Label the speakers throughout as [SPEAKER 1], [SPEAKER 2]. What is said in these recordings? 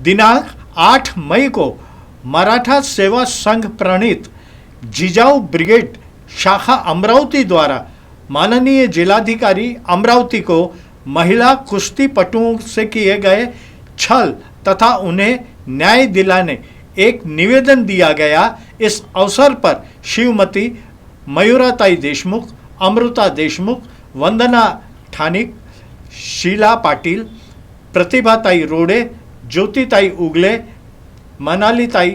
[SPEAKER 1] दिनांक 8 मई को मराठा सेवा संघ प्रणीत जिजाऊ ब्रिगेड शाखा अमरावती द्वारा माननीय जिलाधिकारी अमरावती को महिला कुश्ती पटुओं से किए गए छल तथा उन्हें न्याय दिलाने एक निवेदन दिया गया। इस अवसर पर शिवमती मयूराताई देशमुख, अमृता देशमुख, वंदना ठानिक, शीला पाटिल, प्रतिभाताई रोडे ज्योतिताई उगले मनालीताई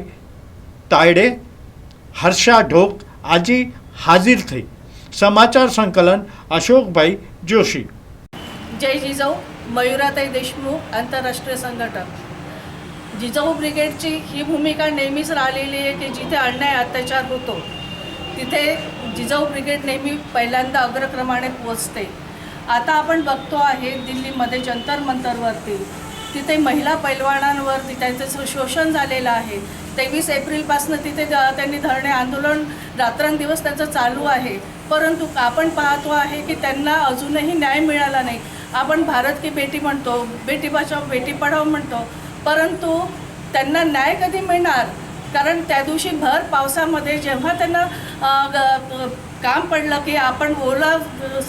[SPEAKER 1] तायडे हर्षा ढोक आजी हाजिर थे समाचार संकलन अशोकभाई जोशी
[SPEAKER 2] जय जिजाऊ मयुराताई देशमुख आंतरराष्ट्रीय संघटक जिजाऊ ब्रिगेडची ही भूमिका नेहमीच राहिलेली आहे की जिथे अन्याय अत्याचार होतो तिथे जिजाऊ ब्रिगेड नेहमी पहिल्यांदा अग्रक्रमाने पोचते आता आपण बघतो आहे दिल्लीमध्ये जंतर मंतरवरती तिथे महिला पैलवानांवरती त्यांचं शोषण झालेलं आहे. तेवीस एप्रिलपासून तिथे त्यांनी धरणे आंदोलन रात्रंदिवस त्यांचं चालू आहे. परंतु आपण पाहतो आहे की त्यांना अजूनही न्याय मिळाला नाही. आपण भारत की बेटी म्हणतो बेटी बचाव बेटी पढाव म्हणतो. परंतु त्यांना न्याय कधी मिळणार? कारण त्या दिवशी भर पावसामध्ये जेव्हा त्यांना ग- काम पडलं की आपण ओला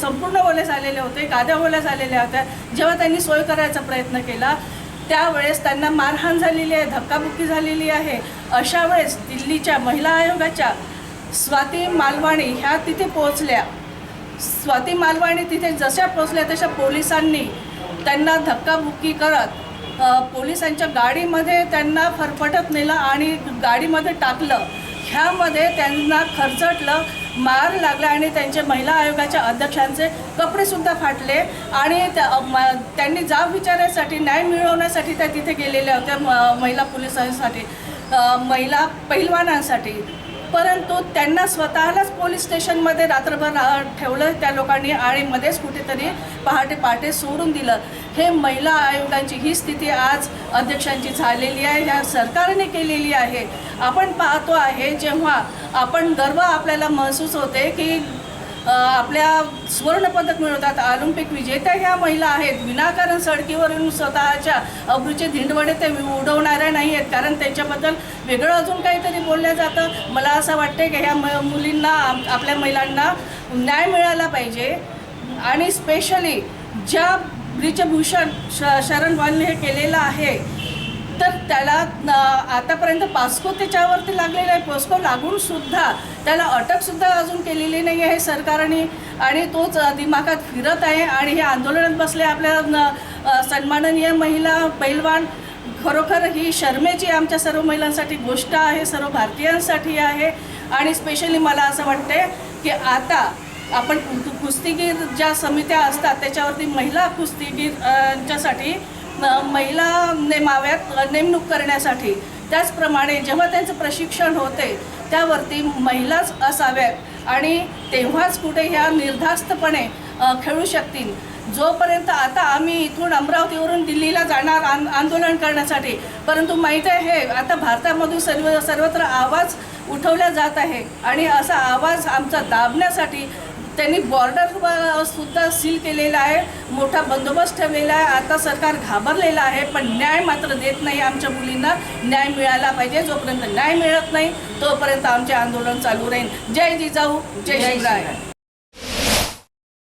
[SPEAKER 2] संपूर्ण ओले झालेले होते गाद्या ओल्या झालेल्या होत्या जेव्हा त्यांनी सोय करायचा प्रयत्न केला त्यावेळेस त्यांना मारहाण झालेली आहे धक्काबुक्की झालेली आहे. अशा वेळेस दिल्लीच्या महिला आयोगाच्या स्वाती मालवाणी ह्या तिथे पोहोचल्या. स्वाती मालवाणी तिथे जशा पोचल्या तशा पोलिसांनी त्यांना धक्काबुक्की करत पोलिसांच्या गाडीमध्ये त्यांना फरफटत नेलं आणि गाडीमध्ये टाकलं. ह्यामध्ये त्यांना खरचटलं मार लागला आणि त्यांचे महिला आयोगाच्या अध्यक्षांचे कपडेसुद्धा फाटले आणि त्या- त्यांनी जाब विचारण्यासाठी न्याय मिळवण्यासाठी त्या तिथे गेलेल्या होत्या महिला पोलिसांसाठी. महिला पहिलवानांसाठी परंतु त्यांना स्वतःलाच पोलीस स्टेशनमध्ये रात्रभर रा- ठेवलं त्या लोकांनी आणि मध्येच कुठेतरी पहाटे पहाटे सोडून दिलं. हे महिला आयोगांची ही स्थिती आज अध्यक्षांची झालेली आहे ह्या सरकारने केलेली आहे. आपण पाहतो आहे जेव्हा आपण गर्व आपल्याला महसूस होते की आपल्या सुवर्णपदक मिळवतात. ऑलिम्पिक विजेत्या ह्या महिला आहेत. विनाकारण सडकीवरून स्वतःच्या अब्रूचे धिंडवडे ते उडवणाऱ्या नाही आहेत कारण त्यांच्याबद्दल वेगळं अजून काहीतरी बोललं जातं. मला असं वाटतं की ह्या म मुलींना आपल्या महिलांना न्याय मिळाला पाहिजे. आणि स्पेशली ज्या ब्रिजभूषण श शरण वानने हे केलेलं आहे तर त्याला आतापर्यंत पास्को त्याच्यावरती लागलेला आहे. पास्को लागून सुद्धा त्याला अटकसुद्धा अजून केलेली नाही आहे सरकारने. आणि तोच दिमागात फिरत आहे आणि हे आंदोलनात बसले आपल्या न- सन्माननीय महिला पैलवान. खरोखर ही शर्मेची आमच्या सर्व महिलांसाठी गोष्ट आहे सर्व भारतीयांसाठी आहे. आणि स्पेशली मला असं वाटते की आता आपण कुस्तीगीर ज्या समित्या असतात त्याच्यावरती महिला कुस्तीगीरच्यासाठी महिला नेमाव्यात नेमणूक करण्यासाठी. त्याचप्रमाणे जेव्हा त्यांचं प्रशिक्षण होते त्यावरती महिलाच असाव्यात आणि तेव्हाच कुठे ह्या निर्धास्तपणे खेळू शकतील. जोपर्यंत आता आम्ही इथून अमरावतीवरून दिल्लीला जाणार आं आंदोलन करण्यासाठी परंतु माहीत आहे हे आता भारतामधून सर्व सर्वत्र आवाज उठवला जात आहे आणि असा आवाज आमचा दाबण्यासाठी त्यांनी बॉर्डर सुद्धा सील केलेला आहे मोठा बंदोबस्त ठेवलेला आहे. आता सरकार घाबरलेलं आहे पण न्याय मात्र देत नाही आमच्या मुलींना. न्याय मिळाला पाहिजे जोपर्यंत न्याय मिळत नाही तोपर्यंत आमचे आंदोलन चालू राहील. जय जिजाऊ जय शिवराय.